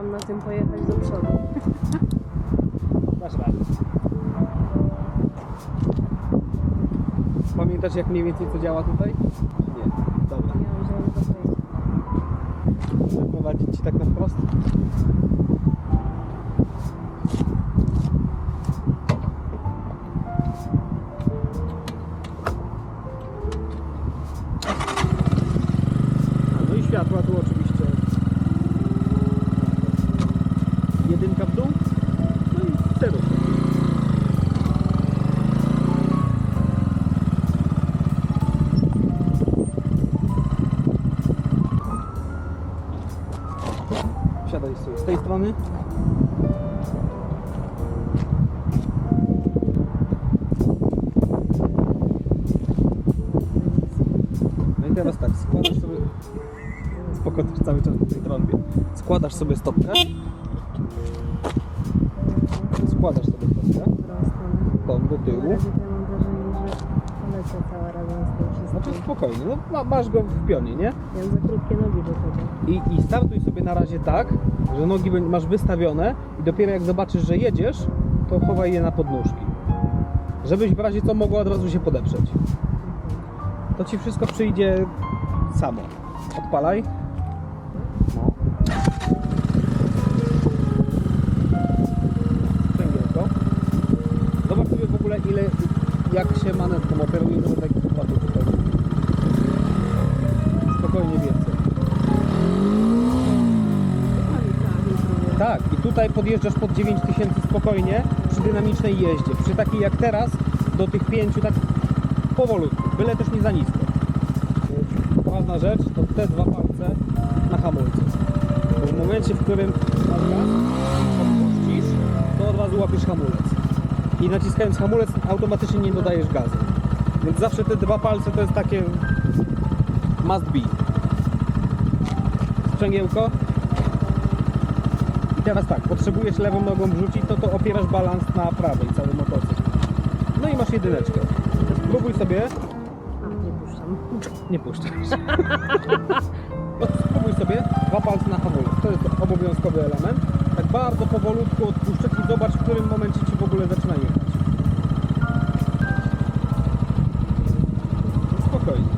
Mam na tym pojechać do przodu. Masz radę. Pamiętasz jak mniej więcej co działa tutaj? Nie. Dobra. Prowadzić ci tak na wprost? Strony. No i teraz tak, składasz sobie... Spoko, też cały czas w tej trąbie. Składasz sobie stopkę. Składasz sobie stopkę. Tą do Na tyłu. razie to ja mam wrażenie, że polecę cała razem z tym Znaczy wszystkim. spokojnie, no ma, masz go w pionie, nie? Ja mam za krótkie nogi do tego. I, I startuj sobie na razie tak, że nogi masz wystawione i dopiero jak zobaczysz, że jedziesz, to chowaj je na podnóżki. Żebyś w razie co mogła od razu się podeprzeć. To ci wszystko przyjdzie samo. Odpalaj. No. Sprzęgiełko. Zobacz sobie w ogóle ile, jak się manetką operuje, żeby taki wypadek tutaj. Spokojnie więcej. Tak, i tutaj podjeżdżasz pod 9000 spokojnie przy dynamicznej jeździe. Przy takiej jak teraz, do tych 5 tak powolutku, byle też nie za nisko. Ważna rzecz to te dwa palce na hamulcu. Bo w momencie, w którym masz gaz, odpuścisz, to od razu łapiesz hamulec. I naciskając hamulec automatycznie nie dodajesz gazu. Więc zawsze te dwa palce to jest takie must be. Sprzęgiełko. I teraz tak, potrzebujesz lewą nogą wrzucić, to to opierasz balans na prawej, cały motocykl. No i masz jedyneczkę. Spróbuj sobie, nie puszczam. nie puszczasz. Spróbuj sobie dwa palce na hamulec. To jest obowiązkowy element. Bardzo powolutku odpuszczać i zobacz, w którym momencie ci w ogóle zaczyna jechać. Spokojnie.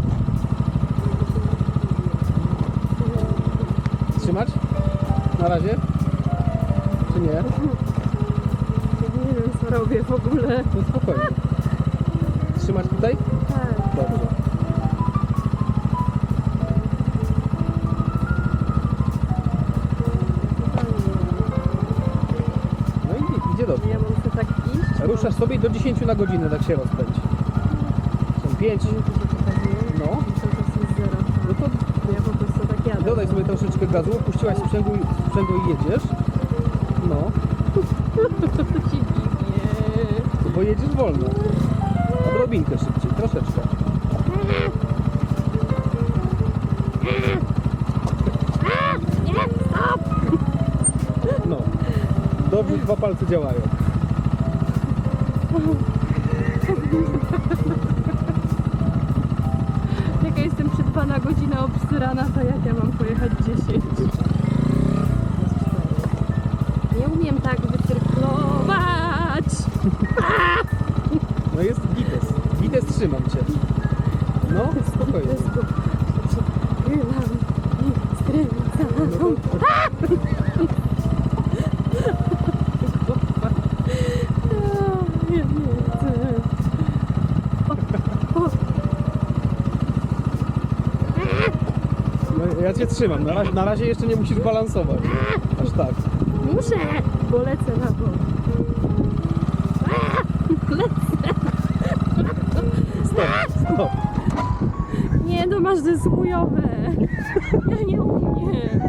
Trzymać? Na razie? Czy nie? Nie wiem co robię w ogóle. No spokojnie. Trzymać tutaj? Sobie i do 10 na godzinę tak się rozpędź. Są 5. To mi to pokazuje. No. No to Ja po prostu tak jadę. dodaj sobie troszeczkę gazu, puściłaś sprzęgło, i- sprzęgło i jedziesz. No, bo jedziesz wolno. Odrobinkę szybciej, troszeczkę. No. Dobrze, dwa palce działają. Jak ja jestem przedpana godzina obsyrana, to jak ja mam pojechać 10? Nie umiem tak wycyrklować! No jest gites. Gites trzymam cię. No, spokojnie. Skręcam. No to, Ja nie chcę. O, o, no, ja cię trzymam. Na razie, na razie jeszcze nie musisz balansować. Aż tak. muszę, bo lecę na to. Lecę. Stop, stop. Nie, no masz, to jest chujowe. Ja nie umiem.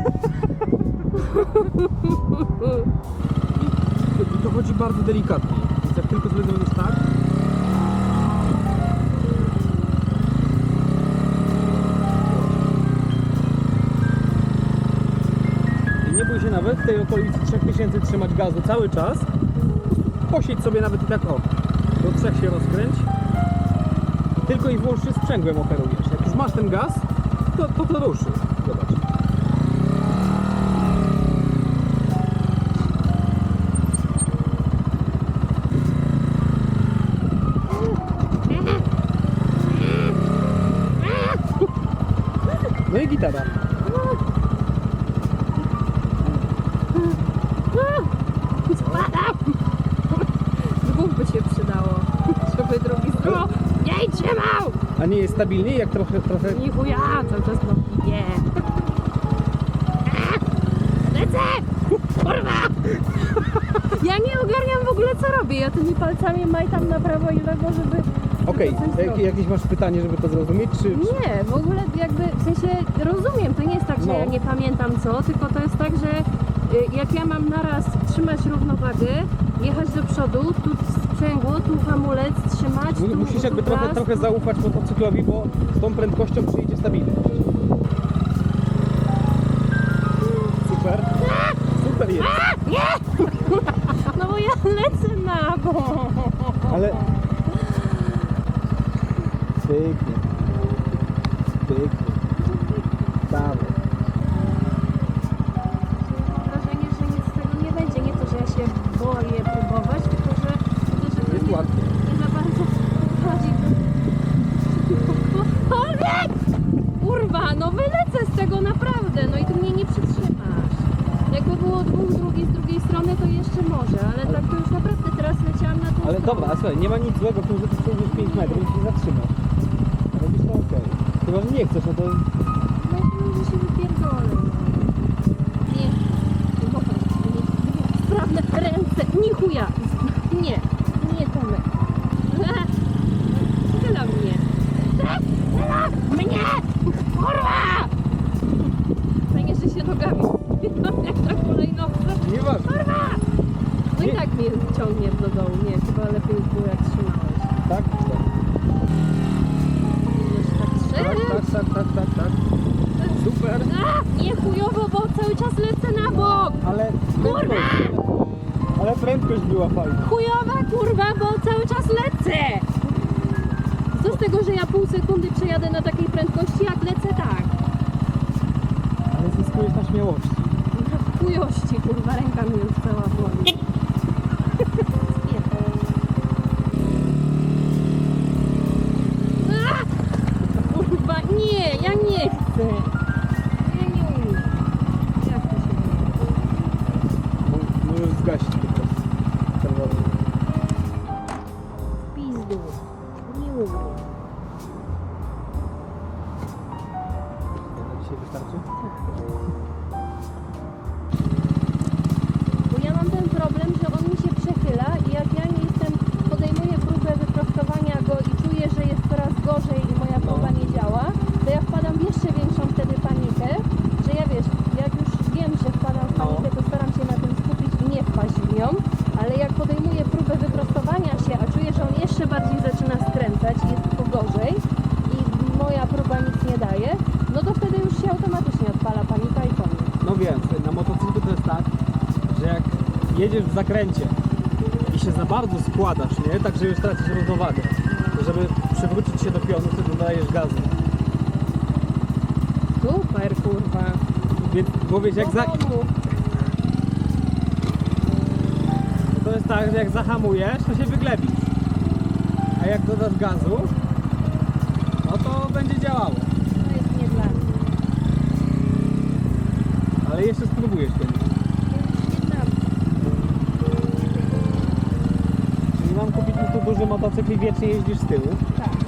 I to chodzi bardzo delikatnie. Jak tylko zrobisz tak, I w tej okolicy 3000 trzymać gazu cały czas. Posiedź sobie nawet i tak o. Do trzech się rozkręć. Tylko i wyłącznie sprzęgłem operujesz. Jak już masz ten gaz, to to, to ruszy. Zobacz. litera. Spadam! Dwóch by się przydało, żeby drugi stronę nie trzymał! A nie jest stabilniej, jak trochę, trochę... Nie chuja, cały czas nogi nie. Lecę! Kurwa! Ja nie ogarniam w ogóle co robię. Ja tymi palcami majtam na prawo i lewo, żeby. żeby Okej, coś jak, zrobić. jakieś masz pytanie, żeby to zrozumieć, czy... Nie, w ogóle jakby w sensie rozumiem, to nie jest tak, że No. ja nie pamiętam co, tylko to jest tak, że y, jak ja mam naraz trzymać równowagę, jechać do przodu, tu sprzęgło, tu hamulec trzymać, Musisz jakby trochę, trochę zaufać motocyklowi, bo z tą prędkością przyjdzie stabilność. Super. Super jest. No bo ja lecę na bok. Ale... Pięknie. Pięknie. Dawaj. wrażenie, że nic z tego nie będzie. Nie to, że ja się boję próbować, tylko że, że to Jest nie, łatwiej. nie za bardzo chodzi. Olek! Kurwa, no wylecę z tego naprawdę, no i ty mnie nie przytrzymasz. Jakby było dwóch drugiej z drugiej strony, to jeszcze może, ale tak to już naprawdę teraz leciałam na tą Ale stronę. dobra, a słuchaj, nie ma nic złego w tym, że ty przejdziesz 5 metrów i się zatrzymasz. Robisz to okej. Chyba, że nie chcesz, no to... No to może się wypierdolę. Nie. Nie. Nie. Sprawne ręce. Nie chuja. Nie. Nie Tomek. Chyla mnie. Chyla mnie! Kurwa! Fajnie, że się nogami chwytam jak na kolejnowce. Nieważne. Kurwa! No i Nie. Tak mnie ciągnie do dołu. Nie, chyba lepiej było jak trzymałeś. Tak? Tak Tak, tak, tak, tak, tak, tak. Super. A, nie chujowo, bo cały czas lecę na bok. Ale Kurwa! prędkość... Ale prędkość była fajna. chujowa kurwa, bo cały czas lecę! Co z tego, że ja pół sekundy przejadę na takiej prędkości, jak lecę tak? Ale zyskujesz na śmiałości. Chujości, kurwa, ręka mi już cała boli. Wystarczy? Motocyklu to jest tak, że jak jedziesz w zakręcie i się za bardzo składasz, nie? Tak, że już tracisz równowagę, żeby przywrócić się do pionu, to dodajesz gazu. Super, kurwa. Więc powiedz, jak za, to jest tak, że jak zahamujesz, to się wyglebisz. A jak dodasz gazu, no to będzie działało. To jest nie dla mnie. Ale jeszcze spróbujesz kiedyś. Czyli mam kupić tu duży motocykl i wiecznie jeździsz z tyłu. Tak.